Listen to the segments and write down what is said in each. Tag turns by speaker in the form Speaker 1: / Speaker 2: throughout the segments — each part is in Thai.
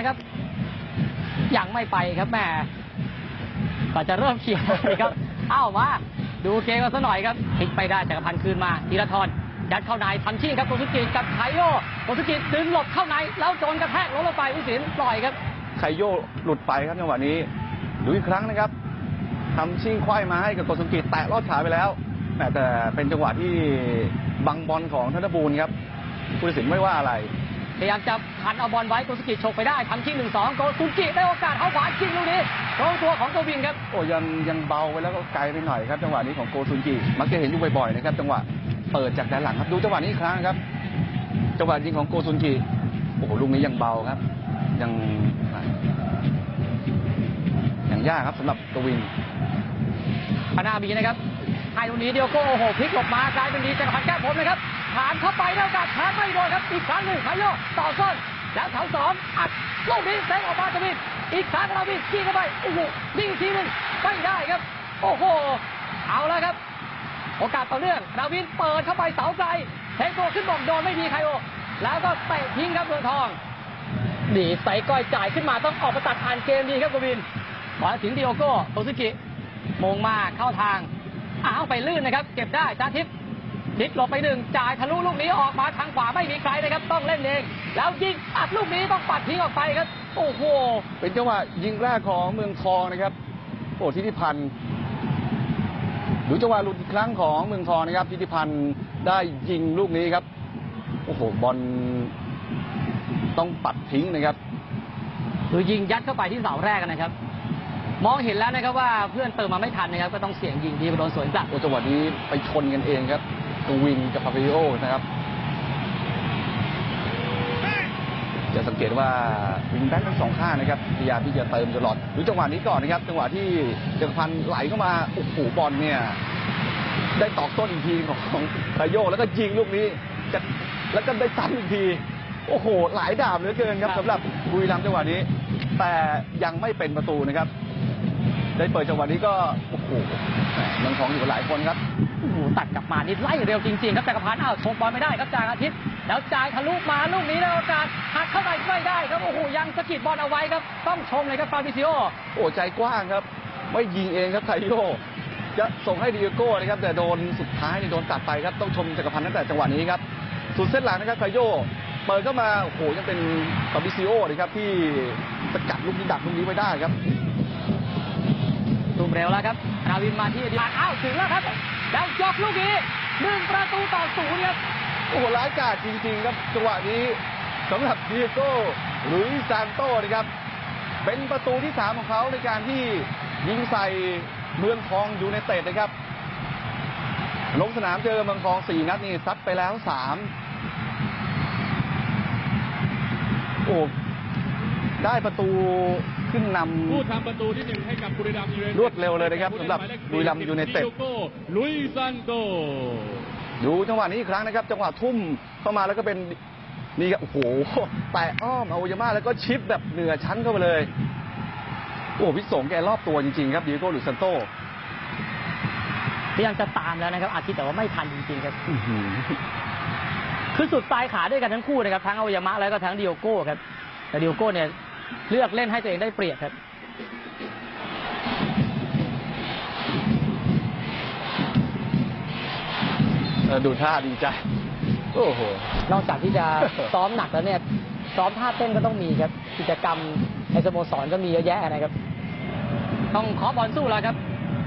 Speaker 1: เอาละครับ ยังไม่ไปครับแม่ก็จะเริ่มเขียวครับ เอ้ามาดูเกมกันซะหน่อยครับพลิกไปได้จักรพันธ์คืนมาธีรทรยัดเข้าในทำชิ่งครับโกสุกิกับไคโยโกสุกิดึงหลบเข้าใน แล้วโดนกระแทกล้มลงไปอุสินปล่อยครับ
Speaker 2: ไคโยหลุดไปครับจังหวะนี้ ดูอีกครั้งนะครับทำชิ่งควายมาให้กับโกสุกิแตะลอดขาไปแล้วแหม่แต่เป็นจังหวะที่บังบอลของธนบูลครับผู้ตัดสินไม่ว่าอะไร
Speaker 1: พยายามจะพันเอาบอลไว้โกสุกิฉกไปได้ทำชิ่งหนึ่งสองโกสุกิได้โอกาสเท้าขวาชิ่งลูกนี้ตรงตัวของโกวินครับ
Speaker 2: โอ้ยังยังเบาไปแล้วก็ไกลไปหน่อยครับจังหวะนี้ของโกซุนจิมักจะเห็นอยู่บ่อยๆนะครับจังหวะเปิดจากด้านหลังครับดูจังหวะนี้อีกครั้งครับ จังหวะยิงของโกซุนจิโอ้โหลูกนี้ยังเบาครับ ยังยังยากครับสำหรับกวิน
Speaker 1: พนาบีนะครับให้ตรงนี้เดียวโก้โอ้โหพลิกหลบมากลายเป็นดีจักรพันธ์แก้ผมนะครับ ถามเข้าไปแล้วกัดแทงไม่โดนครับอีกครั้งหนึ่งไคโยต่อส้นแล้วแถวสองอัดลูกนี้เซงออกมาจะมีอีกครั้งราบินขี้เข้าไปโอ้โหยิงอีกทีหนึ่งไม่ได้ครับ โอ้โห เอาแล้วครับ โอกาสต่อเนื่องดาวินเปิดเข้าไปเสาไกลเทคตัวขึ้นบอกโดนไม่มีไคโอ แล้วก็เตะทิ้งครับเมืองทองดีใส่ก้อยจ่ายขึ้นมาต้องออกมาตัดอ่านเกมดีครับกวินบอลถึงดิโอโก้โตซึกิมงมาเข้าทางอ้าวไปลื่นนะครับ เก็บได้จาทิพย์ ทิพย์หลบไปหนึ่งจ่ายทะลุลูกนี้ออกมาทางขวาไม่มีใครนะครับ ต้องเล่นเอง แล้วยิงอัดลูกนี้ต้องปัดทิ้งออกไปครับ โอ้โห
Speaker 2: เป็นจังหวะยิงแรกของเมืองทองนะครับ โอ้ทิติพันธ์ดูจังหวะหลุดอีกครั้งของเมืองทองนะครับทิติพันธ์ได้ยิงลูกนี้ครับ โอ้โหบอลต้องปัดทิ้งนะครับ
Speaker 1: คือยิงยัดเข้าไปที่เสาแรกนะครับมองเห็นแล้วนะครับว่าเพื่อนเติมมาไม่ทันนะครับ ก็ต้องเสี่ยงยิงดีไปโดนสวนกลับ
Speaker 2: โอ้จังหวะนี้ไปชนกันเองครับ วินกับปาเปริโอนะครับ จะสังเกตว่าวิงแบ็กทั้งสองข้างนะครับพยายามที่จะเติมตลอดดูจังหวะนี้ก่อนนะครับ จังหวะที่จักรพันธ์ไหลเข้ามาโอ้โหบอลเนี่ย ได้ตอกต้นอีกทีของของไคโยแล้วก็ยิงลูกนี้จะแล้วก็ได้ซ้ำอีกที โอ้โห หลายดาบเหลือเกินครับสำหรับบุรีรัมย์จังหวะนี้ แต่ยังไม่เป็นประตูนะครับ ได้เปิดจังหวะนี้ก็โอ้โหแหม่เมืองทองอยู่หลายคนครับ
Speaker 1: หตัดกลับมานี่ไล่เร็วจริงๆครับจักรพันธ์อ้าวชกบอลไม่ได้ครับจากอาทิตย์ แล้วจ่ายทะลุมาลูกนี้ได้โอกาสหักเข้าไปไม่ได้ครับโอ้โหยังสะกิดบอลเอาไว้ครับ ต้องชมเลยครับฟาบิซิโอ
Speaker 2: โอ้ใจกว้างครับ ไม่ยิงเองครับไคโยจะส่งให้ดิเอโก้นะครับแต่โดนสุดท้ายนี่โดนตัดไปครับต้องชมจักรพันธ์ตั้งแต่จังหวะนี้ครับสุดเส้นหลังนะครับไคโยเปิดเข้ามาโอ้โหยังเป็นฟาบิซิโอนะครับที่สกัดลูกนี้ดักลูกนี้ไว้ได้ครับ
Speaker 1: ตูมเร็วแล้วครับนาวินมาที่ดีมาอ้าวถึงแล้วครับ แล้วยกลูกนี้หนึ่งประตูต่อศูนย์ครับ
Speaker 2: โอ้โหร้ายกาจจริงๆครับจังหวะนี้สำหรับดิเอโก้หรือซานโต้นะครับ เป็นประตูที่สามของเขาในการที่ยิงใส่เมืองทองยูไนเต็ดนะครับ ลงสนามเจอเมืองทองสี่นัดนี่ซัดไปแล้วสามโอ้ได้ประตู ขึ้นน
Speaker 3: ผู้ทำประตูที่หนึ่งให้กับบุรีรัมย์ยูไนเต็ด
Speaker 2: รวดเร็วเลยนะครับสำหรับบุรีรัมย์ยูไนเต็ด
Speaker 3: ดิโก้ลุยซันโตำ
Speaker 2: ดูจังหวะนี้อีกครั้งนะครับ จังหวะทุ่มเข้ามาแล้วก็เป็นนี่ครับโอ้โหแตะอ้อมเอายาม่าแล้วก็ชิปแบบเหนือชั้นเข้าไปเลย โอ้พิสงแกรอบตัวจริงๆครับดิโก้หรือซันโต
Speaker 1: พยายามจะตามแล้วนะครับ อาทิตย์แต่ว่าไม่ทันจริงๆครับ
Speaker 2: อื้อหือ
Speaker 1: คือสุดปลายขาด้วยกันทั้งคู่นะครับทั้งอวัยามะแล้วก็ทั้งดิโอโก้ครับแต่ดิโอโก้เนี่ย เลือกเล่นให้ตัวเองได้เปรียบครับ
Speaker 2: เออดูท่าดีใจโอ้โห
Speaker 1: นอกจากที่จะซ้อมหนักแล้วเนี่ย ซ้อมท่าเต้นก็ต้องมีครับ กิจกรรมในสโมสรก็มีเยอะแยะนะครับ ต้องขอบอลสู้แล้วครับ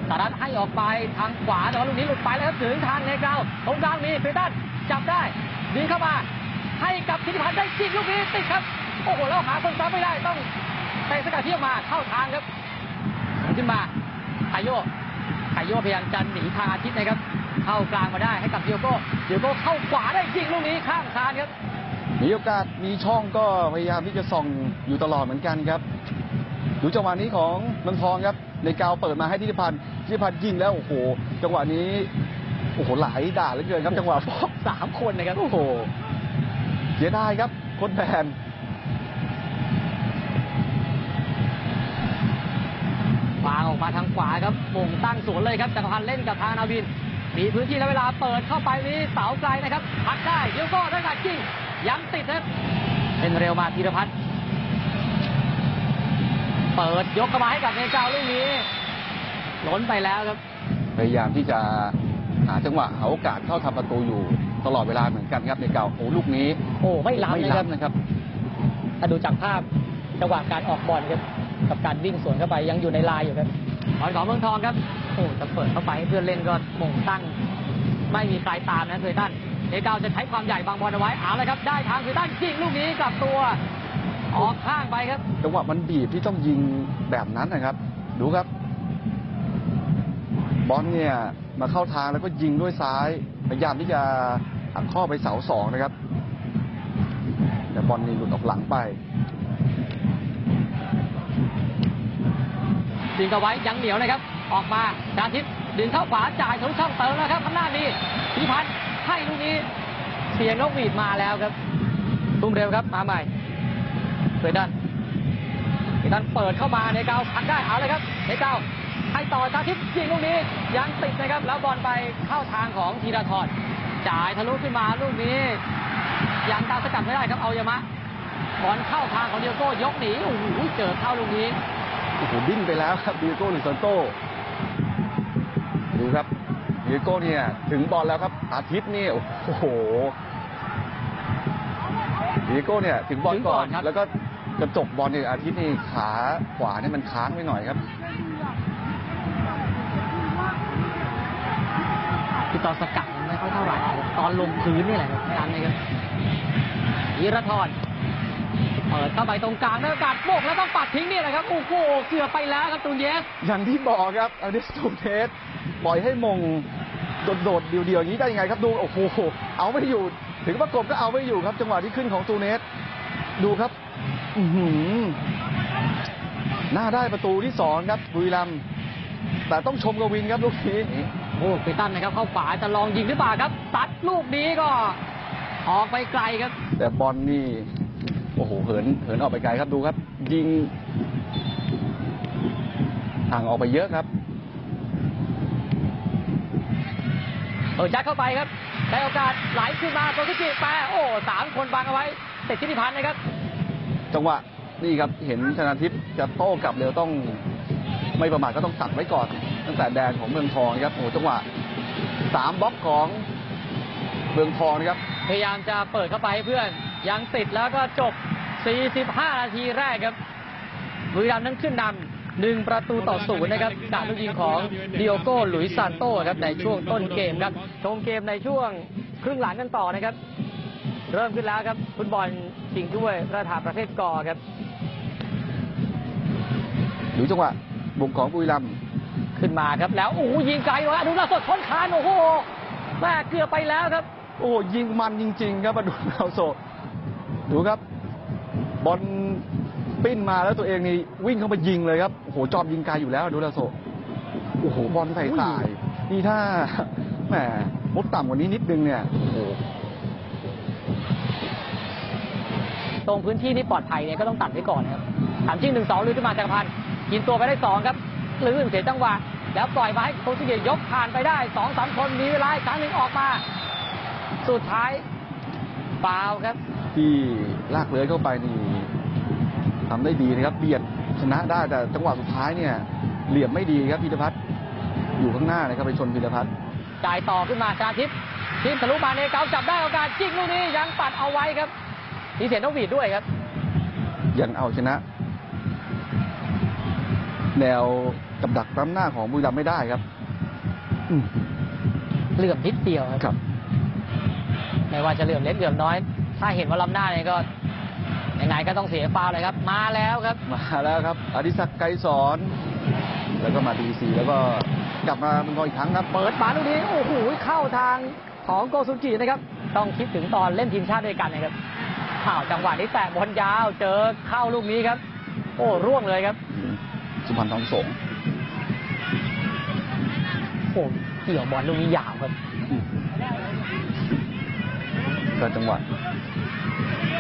Speaker 1: สารัตให้ออกไปทางขวาแต่ว่าลูกนี้หลุดไปแล้วครับถึงทางเนกราวตรงกลางมีฟรีตันจับได้ดึงเข้ามา ให้กับธิติพันธ์ได้จิกลูกนี้ติดครับ โอ้โหแล้วหาคนซ้ำไม่ได้ต้องเตะสกัดที่ออกมาเข้าทางครับขึ้นมาไคโยไคโยพยายามจะหนีทางอาทิตย์นะครับ เข้ากลางมาได้ให้กับดิโอโก้ดิโอโก้เข้าขวาได้ยิงลูกนี้ข้างคานครับ
Speaker 2: มีโอกาสมีช่องก็พยายามที่จะส่องอยู่ตลอดเหมือนกันครับดูจังหวะนี้ของเมืองทองครับ ในกาวเปิดมาให้ทิติพันธ์ทิติพันธ์ยิงแล้วโอ้โหจังหวะนี้โอ้โหหลายด่าเหลือเกินครับ จังหวะฟอก
Speaker 1: สามคนนะครับ
Speaker 2: โอ้โหเสียดายครับคนแบน
Speaker 1: วางออกมาทางขวาครับมงตั้งสวนเลยครับจักรพันธ์เล่นกับทางนาวินมีพื้นที่และเวลาเปิดเข้าไปนี้เสาไกลนะครับพักได้เดี๋ยวก็ได้การจริงย้ำติดนะครับเป็นเร็วมาธีรพัฒน์เปิดยกเข้ามาให้กับเนเกาลูกนี้ล้นไปแล้วครับ
Speaker 2: พยายามที่จะหาจังหวะหาโอกาสเข้าทำประตูอยู่ตลอดเวลาเหมือนกันครับในเก่าโอ้ลูกนี้
Speaker 1: โอ้ไม่ล้ำ
Speaker 2: ไม่
Speaker 1: เลยครับ
Speaker 2: ล้ำนะครับ
Speaker 1: ถ้าดูจากภาพจังหวะการออกบอลครับ กับการวิ่งสวนเข้าไปยังอยู่ในลายอยู่ครับบอลของเมืองทองครับโอ้จะเปิดเข้าไปให้เพื่อนเล่นก็มงตั้ง ไม่มีใครตามนะเคยตันเอเกาจะใช้ความใหญ่บางบอลเอาไว้เอาเลยครับ ได้ทางเคยตันยิงลูกนี้กลับตัวออกข้างไปครับ
Speaker 2: จังหวะมันบีบที่ต้องยิงแบบนั้นนะครับ ดูครับ บอลเนี่ยมาเข้าทางแล้วก็ยิงด้วยซ้ายพยายามที่จะหักข้อไปเสาสองนะครับแต่บอลนี่หลุดออกหลังไป
Speaker 1: ดึงเอาไว้ยังเหนียวนะครับ ออกมาชาทิพย์ดึงเข้าขวาจ่ายทะลุช่องเติมแล้วครับข้างหน้านี้พิพัฒน์ให้ลูกนี้ เสียงนกหวีดมาแล้วครับตุ้มเร็วครับมาใหม่เฟรดันเฟรดันเปิดเข้ามาในเกาพักได้เอาเลยครับในเกาให้ต่อชาทิพย์ยิงลูกนี้ยังติดนะครับ แล้วบอลไปเข้าทางของธีรทรจ่ายทะลุขึ้นมาลูกนี้ยังตามสกัดไม่ได้ครับเอายามะบอลเข้าทางของเดียโก้ยกหนีโอ้โหเจอเข้าลูกนี้
Speaker 2: อ้โหดิ้นไปแล้วครับดิเอโก้หรือซานโตดูครับดิเอโก้เนี่ยถึงบอลแล้วครับ อาทิตย์นี่โอ้โหดิเอโก้เนี่ยถึงบอล
Speaker 1: ถึงก่
Speaker 2: ก่
Speaker 1: อ
Speaker 2: อนน
Speaker 1: ครับ
Speaker 2: แล้วก็จะจบบอลเนี่ยอาทิตย์นี่ขาขวาเนี่ยมันค้างไว้หน่อยครับ
Speaker 1: คือตอนสกัดมันไม่ค่อยเท่าไหร่ครับตอนลงพื้นนี่แหละครับไม่อันนี้ครับยีรทร เปิดเข้าไปตรงกลางแล้วโอกาสโบกแล้วต้องปัดทิ้งนี่แหละครับโอ้โหเกือบไปแล้วครับตูนเยส
Speaker 2: อย่างที่บอกครับอเดสตูเทสปล่อยให้มงโดดๆเดียวๆอย่างนี้ได้ยังไงครับดูโอ้โหเอาไม่อยู่ ถึงประกบก็เอาไม่อยู่ครับ จังหวะที่ขึ้นของตูเนสดูครับ อือหือหน้าได้ประตูที่สองครับบุรีรัมย์แต่ต้องชมกวินครับลูกนี้
Speaker 1: โอ้ปีตันนะครับ เข้าขวาจะลองยิงหรือเปล่าครับ ตัดลูกนี้ก็ ออกไปไกลครับ
Speaker 2: แต่บอลนี่โอ้โหเหินเหินออกไปไกลครับดูครับ ยิงห่างออกไปเยอะครับ
Speaker 1: เปิดยัดเข้าไปครับ ได้โอกาสไหลขึ้นมาโตกิจิแปรโอ้สามคนบังเอาไว้ติดทิติพันธ์นะครับ
Speaker 2: จังหวะนี่ครับเห็นชนะทิพย์จะโต้กลับเร็วต้องไม่ประมาทก็ต้องตัดไว้ก่อน ตั้งแต่แดนของเมืองทองนะครับโอ้โหจังหวะสามบล็อกของเมืองทองนะครับ
Speaker 1: พยายามจะเปิดเข้าไปให้เพื่อน ยังติดแล้วก็จบ 45 นาทีแรกครับบุรีรัมย์นั้นขึ้นนำหนึ่งประตูต่อศูนย์นะครับจากลูกยิงของดิโอโก้หลุยซานโต้ครับในช่วงต้นเกมครับชมเกมในช่วงครึ่งหลังกันต่อนะครับ เริ่มขึ้นแล้วครับฟุตบอลชิงถ้วยพระราชทานประเภทกอครับ
Speaker 2: ดูจังหวะบุกของบุรีรัมย์
Speaker 1: ขึ้นมาครับแล้วโอ้ยิงไกลวะดูล่าสดชนคานโอ้โหแม่เกือบไปแล้วครับ
Speaker 2: โอ้ยิงมันจริง ๆ ครับมาดูเราโซดูครับ บอลปิ้นมาแล้วตัวเองนี่วิ่งเข้ามายิงเลยครับโอ้โหจอมยิงไกลอยู่แล้วดูเราโซโอ้โหบอลใส่สายนี่ถ้าแหมมดต่ำกว่านี้นิดนึงเนี่ยโอ้โห
Speaker 1: ตรงพื้นที่ที่ปลอดภัยเนี่ยก็ต้องตัดไว้ก่อนนะครับถามจริงหนึ่งสองลุยขึ้นมาจักรพันธ์กินตัวไปได้สองครับลื่นเสียจังหวะแล้วปล่อยมาให้โคชิเกะยกผ่านไปได้สองสามคนมีเวลาอีกครั้งหนึ่งออกมา สุดท้ายฟาวล์ครับ
Speaker 2: ที่ลากเลื้อยเข้าไปนี่ ทำได้ดีนะครับเบียดชนะได้แต่จังหวะสุดท้ายเนี่ยเหลี่ยมไม่ดีครับพีรพัฒน์อยู่ข้างหน้านะครับไปชนพีรพัฒน์
Speaker 1: จ่ายต่อขึ้นมาชาทิพย์ทีมทะลุมาในเกาจับได้โอกาสจิกลูกนี้ยังปัดเอาไว้ครับมีเสียงนกหวีดด้วยครับ
Speaker 2: ยังเอาชนะ แนวกับดักล้ำหน้าของบุรีรัมย์ไม่ได้ครับอืม
Speaker 1: เหลื่อมนิดเดียวครับ
Speaker 2: ครับ
Speaker 1: ไม่ว่าจะเหลื่อมเล็กเหลื่อมน้อย ถ้าเห็นว่าล้ำหน้าเนี่ยก็ ยังไงก็ต้องเสียฟาวล์เลยครับ มาแล้วครับ
Speaker 2: มาแล้วครับอดิศักดิ์ไกรสอน แล้วก็มาดีซีแล้วก็กลับมาเมืองทองอีกครั้งครับ
Speaker 1: เปิดมาลูกนี้โอ้โหเข้าทางของโกซุกินะครับ ต้องคิดถึงตอนเล่นทีมชาติด้วยกันนะครับข่าวจังหวะนี้แตะบอลยาวเจอเข้าลูกนี้ครับ โอ้ร่วงเลยครับ
Speaker 2: สุพรรณทองสงฆ์
Speaker 1: โอ้เกี่ยวบอลลูกนี้ยาวครับ
Speaker 2: อืมก็จังหวะ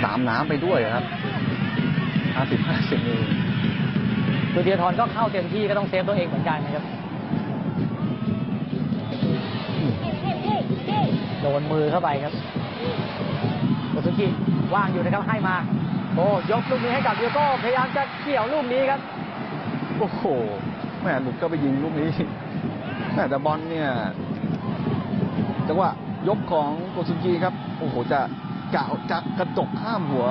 Speaker 2: ตามน้ำไปด้วยครับห้าสิบห้าสิบนี่
Speaker 1: คือเดียทรก็เข้าเต็มที่ก็ต้องเซฟตัวเองเหมือนกันนะครับ โดนมือเข้าไปครับโกซุกิว่างอยู่นะครับให้มา โอ้ยกลูกนี้ให้กับเดียโก้พยายามจะเกี่ยวลูกนี้ครับ
Speaker 2: โอ้โหแม่หลุดก็ไปยิงลูกนี้แม่แต่บอลเนี่ยจังหวะยกของโกซุกีครับ โอ้โหจะ กะจะกระจกข้ามหัว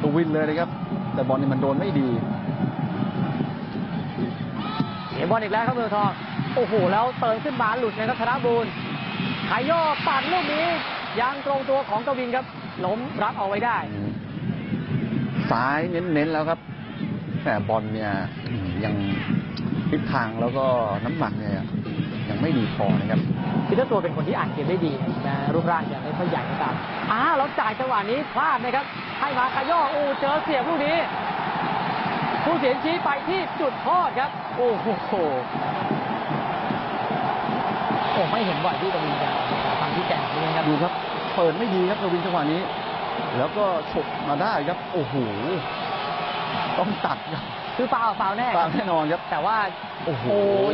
Speaker 2: ตัววินเลยนะครับ แต่บอลนี่มันโดนไม่ดี
Speaker 1: เสียบอลอีกแล้วครับเมืองทองโอ้โหแล้วเติมขึ้นมาหลุดนะครับธนบูลขายย่อปั่นลูกนี้ยังตรงตัวของกวินครับล้มรับเอาไว้ได้
Speaker 2: ซ้ายเน้นๆแล้วครับ แต่บอลเนี่ยอืมยังทิศทางแล้วก็น้ำหนักเนี่ยยังไม่ดีพอนะครับ
Speaker 1: คือเจ้าตัวเป็นคนที่อ่านเกมได้ดีนะรูปร่างจะไม่ค่อยใหญ่ก็ตามอ้าวแล้วจ่ายจังหวะนี้พลาดนะครับ ให้มาขย่อโอ้เจอเสียบลูกนี้ ผู้เสียนชี้ไปที่จุดโทษครับ โอ้โหโอ้ไม่เห็นบ่อยที่ตรงนี้จะทำที่แก่งนี้นะครับ
Speaker 2: ดูครับ เปิดไม่ดีครับกวินจังหวะนี้ แล้วก็ฉกมาได้ครับ โอ้โหต้องตัดครับ
Speaker 1: คือฟาวล์ฟาวล์แน่ค
Speaker 2: ตา
Speaker 1: รั
Speaker 2: ม
Speaker 1: บ
Speaker 2: แน่นอนครับ
Speaker 1: แต่ว่า
Speaker 2: โอ้โห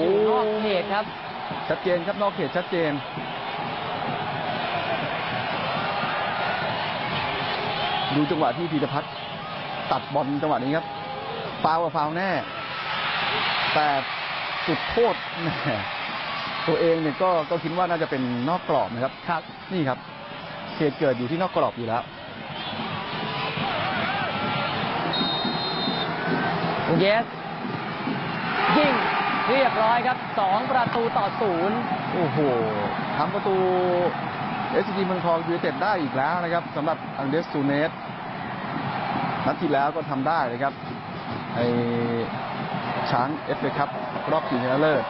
Speaker 1: อยู่นอกเขตครับ
Speaker 2: ชัดเจนครับนอกเขตชัดเจนดูจังหวะที่พีรพัฒน์ตัดบอลจังหวะนี้ครับฟาวล์กับฟาวล์แน่ แต่จุดโทษแหมตัวเองเนี่ยก็ก็คิดว่าน่าจะเป็นนอกกรอบนะครับ
Speaker 1: ครับ
Speaker 2: นี่ครับเหตุเกิดอยู่ที่นอกกรอบอยู่แล้ว
Speaker 1: เยสยิง เรียบร้อยครับสองประตูต่อศูนย์
Speaker 2: โอ้โหทำประตูเอสจีเมืองทองยูไนเต็ดได้อีกแล้วนะครับสำหรับอังเดสตูเนสนัดที่แล้วก็ทำได้นะครับไอช้างเอฟเอครับรอบชิงชนะเลิศ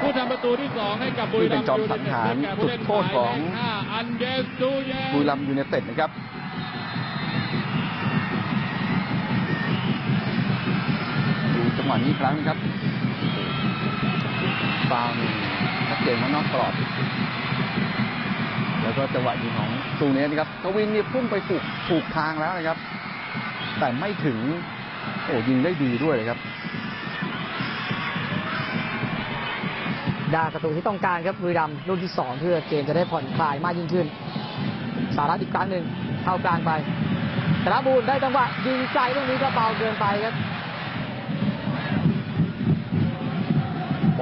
Speaker 3: ผู้ทำประตูที่สองให้กับบุรีรัมย์
Speaker 2: นี่เป็นจอมสังหารจุดโทษของ
Speaker 3: ห้าอันเดสตูเยส
Speaker 2: บุรีรัมย์ยูไนเต็ดนะครับดู จังหวะนี้ครั้งครับฟาวล์นี่ชัดเจนว่านอกกรอบ แล้วก็จังหวะยิงของซูเนสนะครับกวินเนี่ยพุ่งไปถูกถูกทางแล้วนะครับ แต่ไม่ถึง โอ้ยิงได้ดีด้วยเลยครับ
Speaker 1: ได้ประตูที่ต้องการครับบุรีรัมรุ่นที่สองเพื่อเกมจะได้ผ่อนคลายมากยิ่งขึ้น สารัตอีกครั้งหนึ่งเข้ากลางไปธนบูลได้จังหวะยิงไกลลูกนี้ก็เบาเกินไปครับ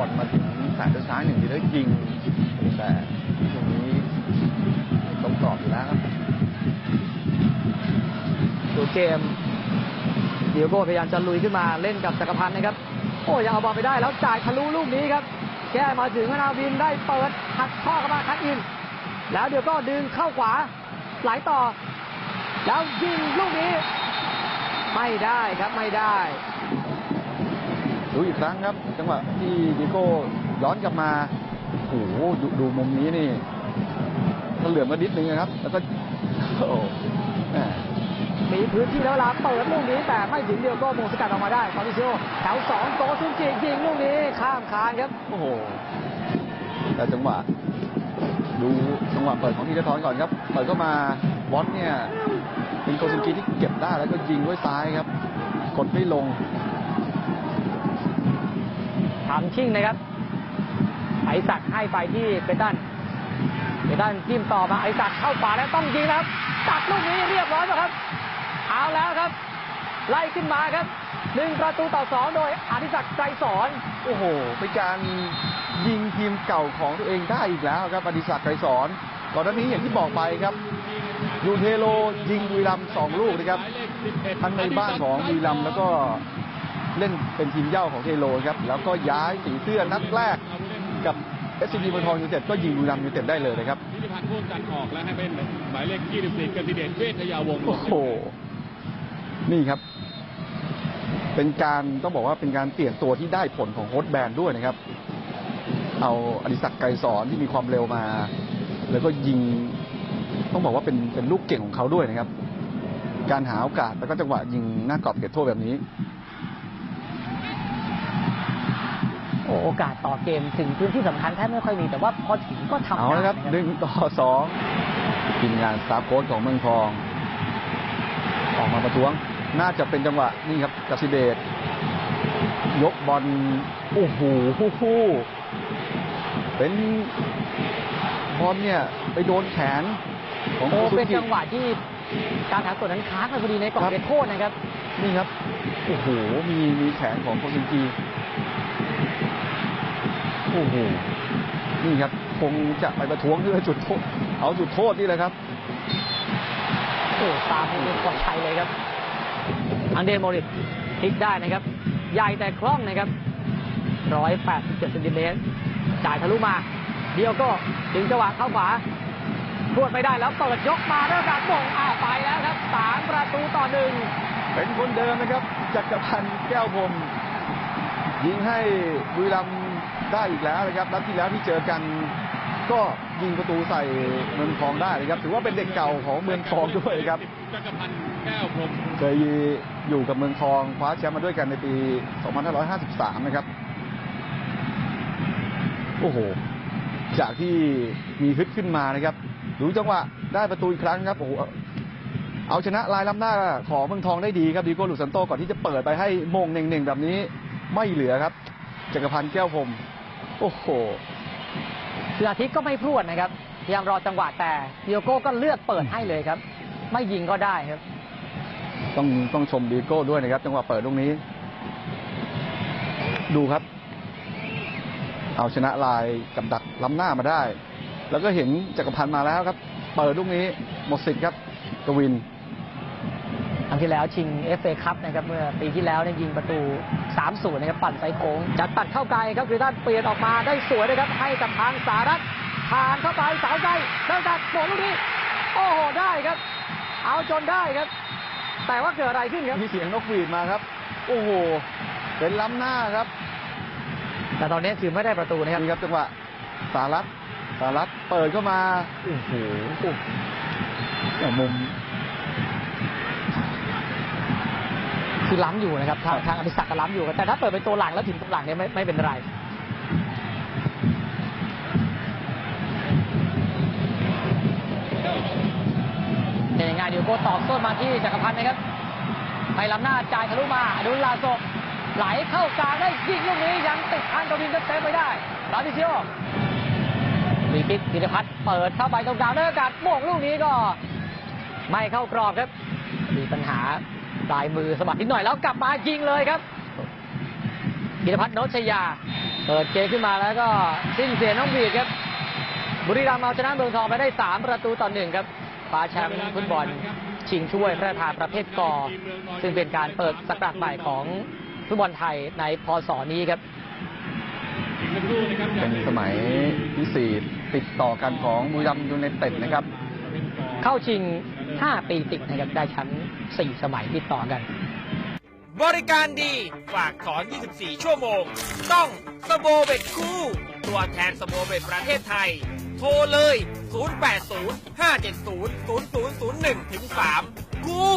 Speaker 2: อลมาถึงสายด้านซ้ายหนึ่งทีแล้วยิง แต่ตรงนี้ต้องกรอบอยู่แล้วครับ
Speaker 1: ดูเกมเดียโก้พยายามจะลุยขึ้นมาเล่นกับจักรพันธ์นะครับ โอ้ยังเอาบอลไปได้แล้วจ่ายทะลุลูกนี้ครับ แก้มาถึงนาวินได้เปิดหักข้อเข้ามาคัดอิน แล้วเดี๋ยวก็ดึงเข้าขวาไหลต่อ แล้วยิงลูกนี้ ไม่ได้ครับไม่ได้
Speaker 2: ดูอีกครั้งครับจังหวะที่ดิโก้ย้อนกลับมาโอ้โหดูดูมุมนี้นี่ก็เหลื่อมมานิดนึงนะครับ แล้วก็โอ้โหแหม่
Speaker 1: มีพื้นที่แล้วเวลาเปิดลูกนี้แต่ไม่ถึงเดียวก็มงสกัดออกมาได้ฟาบิซิโอแถวสองโกซุนจิยิงลูกนี้ข้ามคานครับ
Speaker 2: โอ้โหแต่จังหวะดูจังหวะเปิดของทีละทอนก่อนครับเปิดเข้ามาวอตเนี่ยเป็นโกซินกีที่เก็บได้แล้วก็ยิงด้วยซ้ายครับ กดไม่ลง
Speaker 1: ทำชิ่งนะครับไอศักดิ์ให้ไปที่เปตันเปตันจิ้มต่อมาไอศักดิ์เข้าป่าแล้วต้องยิงนะครับตัดลูกนี้เรียบร้อยแล้วครับเอาแล้วครับ ไล่ขึ้นมาครับหนึ่งประตูต่อสองโดยอธิศักดิ์ไกรสอน
Speaker 2: โอ้โหเป็นการยิงทีมเก่าของตัวเองได้อีกแล้วครับอดิศักดิ์ไกรสอนก่อนหน้านี้อย่างที่บอกไปครับยูเทโลยิงบุรีรัมสองลูกนะครับทั้งในบ้านของบุรีรัมแล้วก็ เล่นเป็นทีมเย่าของเทโลครับแล้วก็ย้ายสีเสื้อนัดแรกกับเอสซีบีเมืองทองยูไนเต็ดก็ยิงบุรีรัมย์ยูไนเต็ดได้เลยนะครับ
Speaker 3: นิติพันธ์พ่วงจันทร์ออกแล้วให้เป็นหมายเลข24กสิเดชเวทยาวงศ์
Speaker 2: โอ้โหนี่ครับ เป็นการต้องบอกว่าเป็นการเปลี่ยนตัวที่ได้ผลของโค้ชแบนด้วยนะครับ เอาอดิศักดิ์ไกรสอนที่มีความเร็วมา แล้วก็ยิงต้องบอกว่าเป็นเป็นลูกเก่งของเขาด้วยนะครับ การหาโอกาสแล้วก็จังหวะยิงหน้ากรอบเขตโทษแบบนี้
Speaker 1: โอ้โอกาสต่อเกมถึงพื้นที่สำคัญแทบไม่ค่อยมีแต่ว่าพอถึงก็ทำ
Speaker 2: เอา
Speaker 1: ได้
Speaker 2: ละครับ
Speaker 1: นะ
Speaker 2: หนึ่งต่อสองทีมงานสตาฟโค้ชของเมืองทอง ออกมาประท้วง น่าจะเป็นจังหวะนี่ครับกสิเดชยกบอลโอ้โหฮู้ฮู้เป็นบอลเนี่ยไปโดนแขนของ
Speaker 1: โอ้
Speaker 2: โคซุ
Speaker 1: เป็น
Speaker 2: กิ
Speaker 1: จังหวะที่การหาส่วนนั้นค้างไปพอดีในกรอบ
Speaker 2: ครับ
Speaker 1: เขตโทษนะครับ
Speaker 2: นี่ครับโอ้โหมีมีแขนของโคซินกี โอ้โหนี่ครับคงจะไปประท้วงเพื่อจุดโทษเอาจุดโทษนี่แหละครับ
Speaker 1: โอ้ตามเป็นปลอดภัยเลยครับ อังเดรโมริตพลิกได้นะครับ ใหญ่แต่คล่องนะครับ187เซนติเมตรจ่ายทะลุมา เดียวก็ถึงจังหวะเข้าขวาพรวดไม่ได้แล้วเปิดยกมาแล้วการบ่งอ้าวไปแล้วครับสามประตูต่อหนึ่ง
Speaker 2: เป็นคนเดิมนะครับ จักรพันธ์แก้วพรหมยิงให้บุรีรัมย์ ได้อีกแล้วนะครับนัดที่แล้วที่เจอกันก็ยิงประตูใส่เมืองทองได้นะครับ ถือว่าเป็นเด็กเก่าของเมืองทองด้วยครับ
Speaker 3: จักรพันธ์แก้วพรหม
Speaker 2: เคยอยู่กับเมืองทองคว้าแชมป์มาด้วยกันในปี 2553 นะครับ โอ้โห จากที่มีฮึดขึ้นมานะครับดูจังหวะได้ประตูอีกครั้งครับโอ้โหเอาชนะลายล้ำหน้าของเมืองทองได้ดีครับดีโก้ลูซันโตก่อนที่จะเปิดไปให้โมงเน่งๆแบบนี้ไม่เหลือครับจักรพันธ์แก้วพรหม โอ้โห
Speaker 1: คืออาทิตย์ก็ไม่พรวดนะครับพยายามรอจังหวะแต่เดียโก้ก็เลือกเปิดให้เลยครับ ไม่ยิงก็ได้ครับ
Speaker 2: ต้องต้องชมดีโก้ด้วยนะครับ จังหวะเปิดตรงนี้ ดูครับ เอาชนะลายกับดักล้ำหน้ามาได้ แล้วก็เห็นจักรพันธ์มาแล้วครับ เปิดลูกนี้หมดสิทธิ์ครับ กวิน
Speaker 1: ครั้งที่แล้วชิง FA คัพนะครับเมื่อปีที่แล้วเนี่ยยิงประตู3-0นะครับปั่นไซโค้งจัดตัดเข้าไกลครับคือด้านเปลี่ยนออกมาได้สวยนะครับให้กับทางสารัตผ่านเข้าไปเสาไกลแล้วจัดโดนลูกนี้โอ้โหได้ครับ เอาจนได้ครับ แต่ว่าเกิดอะไรขึ้นครับ
Speaker 2: มีเสียงนกหวีดมาครับ โอ้โหเป็นล้ำหน้าครับ
Speaker 1: แต่ตอนนี้คือไม่ได้ประตูนะครับ
Speaker 2: นี่ครับจังหวะสารัตสารัตเปิดเข้ามาโอ้โหเนี่ยมุม
Speaker 1: คือล้ำอยู่นะครับทางทางอภิศักดิ์ก็ล้ำอยู่แต่ถ้าเปิดเป็นตัวหลังแล้วถึงตัวหลังเนี่ยไม่ไม่เป็นไรเป็นยังไงเดี๋ยวโก้ตอบโต้นมาที่จักรพันธ์นะครับไปล้ำหน้าจ่ายทะลุมาอดุลลาโซไหลเข้ากลางได้ยิงลูกนี้ยังติดทางกวินก็เซฟไว้ได้ลาดิเซียมีปิดพิรพัฒน์เปิดเข้าไปตรงกลางด้วยอากาศโบ่งลูกนี้ก็ ไม่เข้ากรอบครับ มีปัญหา ปลายมือสะบัดนิดหน่อยแล้วกลับมายิงเลยครับพิรพัฒน์โนชยาเปิดเกมขึ้นมาแล้วก็สิ้นเสียงน้องบีดครับ บุรีรัมย์เอาชนะเมืองทองไปได้ 3 ประตูต่อหนึ่งครับคว้าแชมป์ฟุตบอลชิงช่วยพระราชทานประเภทกอซึ่งเป็นการเปิดสกราชใหม่ของฟุตบอลไทยในพศนี้ครับ
Speaker 3: อีกสักครู่นะครับ
Speaker 2: เป็นสมัยที่สี่ติดต่อกันของบุรีรัมย์ยูไนเต็ดนะครับ
Speaker 1: เข้าชิง 5 ปีติดนะครับได้แชมป์4สมัยติดต่อกัน
Speaker 4: บริการดีฝากถอน 24 ชั่วโมง ต้องสโบเบ็ดคู่ ตัวแทนสโบเบ็ดประเทศไทย โทรเลย 080 570 0001ถึง3กู้